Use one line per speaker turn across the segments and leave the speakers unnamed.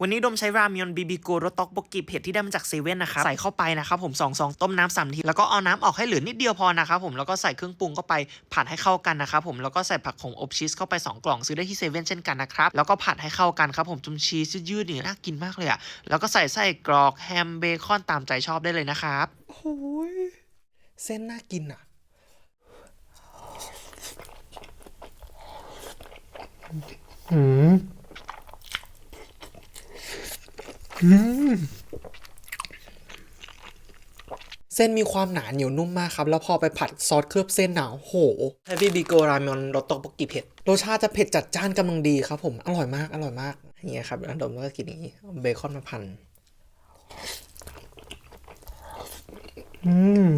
วันนี้ดมใช้รามยอนบีบีโกรสต็อกโบกิเผ็ดที่ได้มาจากเซเว่นนะครับ ใส่เข้าไปนะครับผมสองซองต้มน้ำสามที แล้วก็เอาน้ำออกให้เหลือนิดเดียวพอนะครับผม แล้วก็ใส่เครื่องปรุงเข้าไปผัดให้เข้ากันนะครับผม แล้วก็ใส่ผักผงอบชีสเข้าไป 2 กล่องซื้อได้ที่เซเว่นเช่นกันนะครับ แล้วก็ผัดให้เข้ากันครับผมจนชีสยืดๆเนี่ยน่ากินมากเลยอะแล้วก็ใส่ไส้กรอกแฮมเบคอนตามใจชอบได้เลยนะครับ
โอ้ยเส้นน่ากินอะอืม อืม เส้นมีความหนาเหนียวนุ่มมากครับ แล้วพอไปผัดซอสเคลือบเส้นหนาวโหแฮปปี้บีโกรามอนรสตอกบกิเผ็ดรสชาติจะเผ็ดจัดจ้านกำลังดีครับผม อร่อยมาก อร่อยมากอย่างเงี้ยครับแล้วดมแล้วก็กินอย่างงี้เบคอนมาพันอืม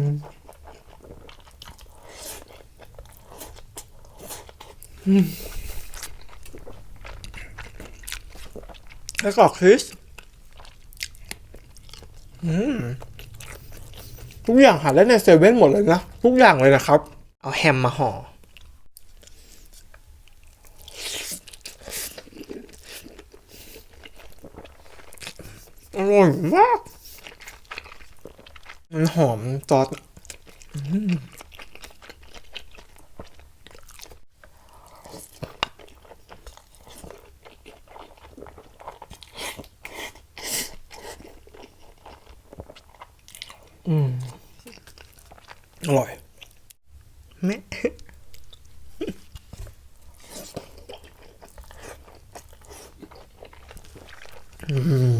แล้วก็คริส ทุกอย่างหาได้ในเซเว่นหมดเลยนะ ทุกอย่างเลยนะครับ เอาแฮมมาห่ออร่อยมากมันหอมซอส อืมอืมอร่อยแม่อืม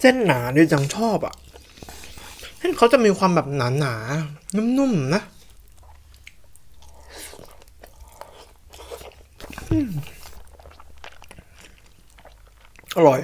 เส้นหนาดิจังชอบอะ เส้นเขาจะมีความแบบหนาหนาๆนุ่มๆนะอร่อย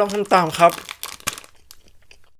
ลองทำตามครับ